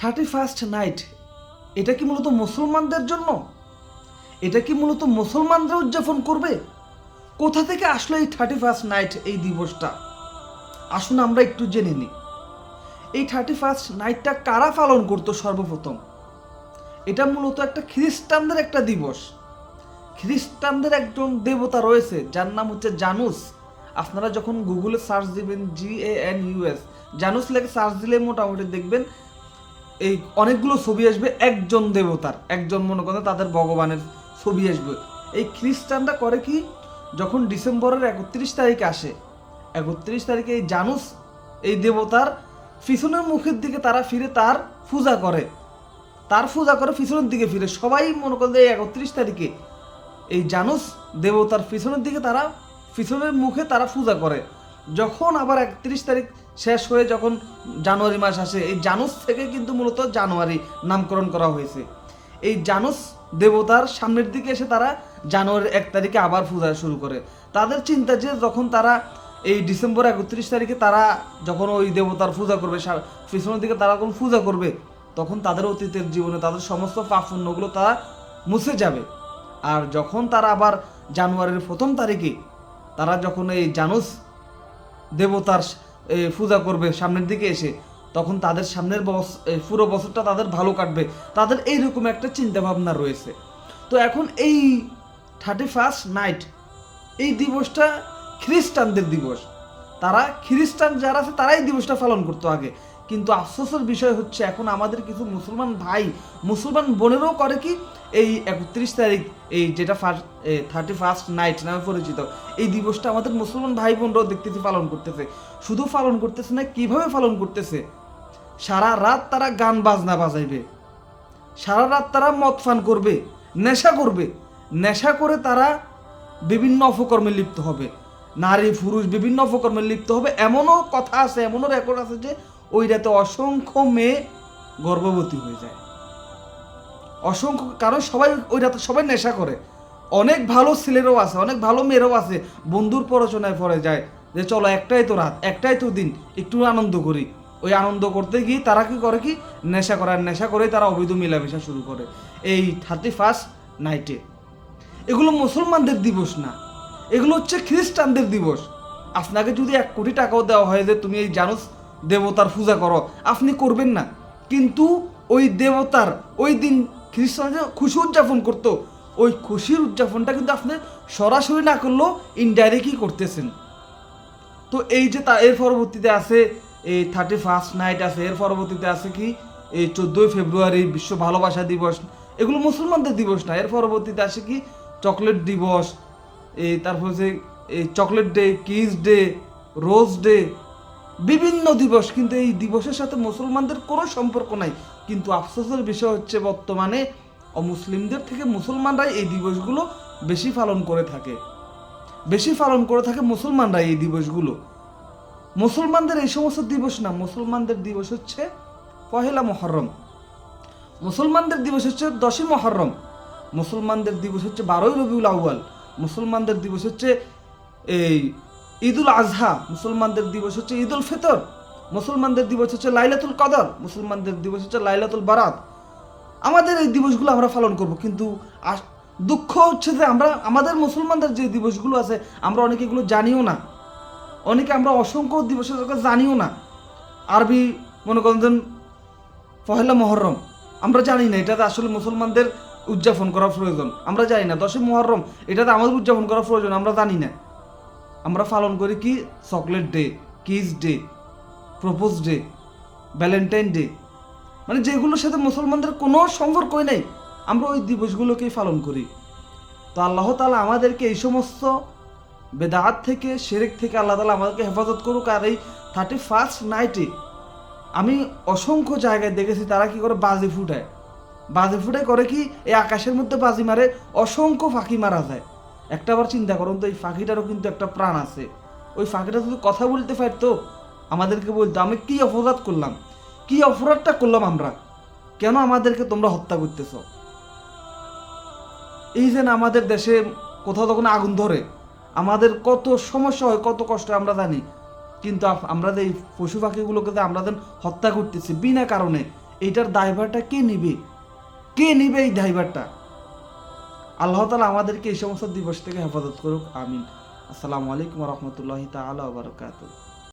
Thirty first night, এটা কি মূলত মুসলমানদের জন্য? এটা কি মূলত মুসলমানরা উদযাপন করবে? কোথা থেকে আসলো এই থার্টি ফার্স্ট নাইট, এই দিবসটা? আসুন আমরা একটু জেনে নিই। এই থার্টি ফার্স্ট নাইটটা কারা পালন করতো সর্বপ্রথম? এটা মূলত একটা খ্রিস্টানদের একটা দিবস। খ্রিস্টানদের একজন দেবতা রয়েছে, যার নাম হচ্ছে জানুস। আপনারা যখন গুগলে সার্চ দিবেন, জি এ এন ইউএস জানুস লেগে সার্চ দিলে মোটামুটি দেখবেন এই অনেকগুলো ছবি আসবে, একজন দেবতার, একজন মনে করেন তাদের ভগবানের ছবি আসবে। এই খ্রিস্টানরা করে কি? যখন ডিসেম্বরের একত্রিশ তারিখ আসে, একত্রিশ তারিখে এই জানুস, এই দেবতার পিছনের মুখের দিকে তারা ফিরে তার পূজা করে। তার পূজা করে পিছনের দিকে ফিরে। সবাই মনে করেন এই একত্রিশ তারিখে এই জানুস দেবতার পিছনের দিকে তারা, পিছনের মুখে তারা পূজা করে। যখন আবার একত্রিশ তারিখ শেষ হয়ে যখন জানুয়ারি মাস আসে, এই জানুস থেকে কিন্তু মূলত জানুয়ারি নামকরণ করা হয়েছে। এই জানুস দেবতার সামনের দিকে এসে তারা জানুয়ারির এক তারিখে আবার পূজা শুরু করে। তাদের চিন্তা যে যখন তারা এই ডিসেম্বর একত্রিশ তারিখে তারা যখন ওই দেবতার পূজা করবে পিছনের দিকে তারা যখন পূজা করবে, তখন তাদের অতীতের জীবনে তাদের সমস্ত পাপ পুণ্যগুলো তারা মুছে যাবে। আর যখন তারা আবার জানুয়ারির প্রথম তারিখে তারা যখন এই জানুস দেবতার পূজা করবে সামনের দিকে এসে, তখন তাদের সামনের বস পুরো বছরটা তাদের ভালো কাটবে। তাদের এইরকম একটা চিন্তা ভাবনা রয়েছে। তো এখন এই থার্টি ফার্স্ট নাইট এই দিবসটা খ্রিস্টানদের দিবস। তারা খ্রিস্টান যারা আছে, তারাই দিবসটা পালন করতো আগে। কিন্তু আফসোসের বিষয় হচ্ছে এখন আমাদের কিছু মুসলমান ভাই, মুসলমান বোনেরও করে কি? এই একত্রিশ তারিখ, এই যেটা ফার্স্ট থার্টি ফার্স্ট নাইট নামে পরিচিত, এই দিবসটা আমাদের মুসলমান ভাই বোনরাও দেখতেছি পালন করতেছে। শুধু পালন করতেছে না, কীভাবে পালন করতেছে? সারা রাত তারা গান বাজনা বাজাইবে। সারা রাত তারা মদ পান করবে, নেশা করবে। নেশা করে তারা বিভিন্ন অপকর্মে লিপ্ত হবে। নারী, পুরুষ বিভিন্ন অপকর্মে লিপ্ত হবে। এমনও কথা আছে, এমনও রেকর্ড আছে যে ওই রাতে অসংখ্য মেয়ে গর্ভবতী হয়ে যায়। অসংখ্য কারণ সবাই ওই রাতে সবাই নেশা করে। অনেক ভালো ছেলেরও আছে, অনেক ভালো মেয়েরও আছে। বন্ধুর পড়াশোনায় পড়ে যায় যে, চলো একটাই তো রাত, একটাই তো দিন, একটু আনন্দ করি। ওই আনন্দ করতে গিয়ে তারা কি করে কি? নেশা করে, আর নেশা করে তারা অবৈধ মেলামেশা শুরু করে এই থার্টি ফার্স্ট নাইটে। এগুলো মুসলমানদের দিবস না, এগুলো হচ্ছে খ্রিস্টানদের দিবস। আপনাকে যদি এক কোটি টাকাও দেওয়া হয় যে, তুমি এই জানুস দেবতার পূজা করো, আপনি করবেন না। কিন্তু ওই দেবতার ওই দিন খ্রিস্টানরা খুশি উদযাপন করতো। ওই খুশির উদযাপনটা কিন্তু আপনি সরাসরি না করলেও ইনডাইরেক্টই করতেছেন। তো এই যে তা, এর পরবর্তীতে আছে এই থার্টি ফার্স্ট নাইট আছে, এর পরবর্তীতে আছে কি? এই চোদ্দোই ফেব্রুয়ারি, বিশ্ব ভালোবাসা দিবস। এগুলো মুসলমানদের দিবস না, এর পরবর্তীতে আসে কি? চকলেট দিবস, এই তারপর হচ্ছে এই chocolate day kiss day rose day বিভিন্ন দিবস, কিন্তু এই দিবসের সাথে মুসলমানদের কোনো সম্পর্ক নাই। কিন্তু আফসোসের বিষয় হচ্ছে বর্তমানে অমুসলিমদের থেকে মুসলমানরাই এই দিবসগুলো বেশি পালন করে থাকে। বেশি পালন করে থাকে মুসলমানরা এই দিবসগুলো। মুসলমানদের এই সমস্ত দিবস না, মুসলমানদের দিবস হচ্ছে পহেলা মহরম। মুসলমানদের দিবস হচ্ছে দশই মহরম। মুসলমানদের দিবস হচ্ছে বারোই রবিউল আউয়াল। মুসলমানদের দিবস হচ্ছে এই ঈদুল আজহা, মুসলমানদের দিবস হচ্ছে ঈদুল ফিতর, মুসলমানদের দিবস হচ্ছে লাইলাতুল কদর, মুসলমানদের দিবস হচ্ছে লাইলাতুল বারাত। আমাদের এই দিবসগুলো আমরা পালন করব, কিন্তু দুঃখ হচ্ছে যে আমরা, আমাদের মুসলমানদের যে দিবসগুলো আছে, আমরা অনেকে এগুলো জানিও না। অনেকে আমরা অসংখ্য দিবসের জানিও না। আরবি, মনে করেন পহেলা মহরম, আমরা জানি না, এটাতে আসলে মুসলমানদের উদযাপন করা প্রয়োজন। আমরা জানি না, দশই মহরম, এটাতে আমাদের উদযাপন করা প্রয়োজন, আমরা জানি না। আমরা পালন করি কি? Chocolate day kiss day propose day Valentine day মানে যেগুলোর সাথে মুসলমানদের কোনো সম্পর্কই নেই, আমরা ওই দিবসগুলোকেই পালন করি। তো আল্লাহ তালা আমাদেরকে এই সমস্ত বেদাত থেকে, শেরেক থেকে আল্লাহ তালা আমাদেরকে হেফাজত করুক আর এই থার্টি ফার্স্ট নাইটে আমি অসংখ্য জায়গায় দেখেছি তারা কি করে বাজি ফুটায়। বাজি ফুটায় করে কি? এই আকাশের মধ্যে বাজি মারে, অসংখ্য ফাঁকি মারা যায়। একটা বার চিন্তা করুন তো, এই পাখিটারও কিন্তু একটা প্রাণ আছে। ওই পাখিটা যদি কথা বলতে পারতো? আমাদেরকে বলতো, আমি কি অপরাধ করলাম? কি অপরাধটা করলাম আমরা? কেন আমাদেরকে তোমরা হত্যা করতেছো? এই যে আমাদের দেশে কোথাও তখন আগুন ধরে। আমাদের কত সমস্যা হয়, কত কষ্ট আমরা জানি। কিন্তু আমরা যে এই পশু পাখিগুলোকে যে আমরা যেন হত্যা করতেছি বিনা কারণে, এইটার দায়ভারটা কে নিবে? কে নিবে এই দায়ভারটা? আল্লাহ তালা আমাদেরকে এই সমস্ত দিবস থেকে হেফাজত করুক, আমিন। আসসালামু আলাইকুম রহমতুল্লাহ তালা বারকাতুহ।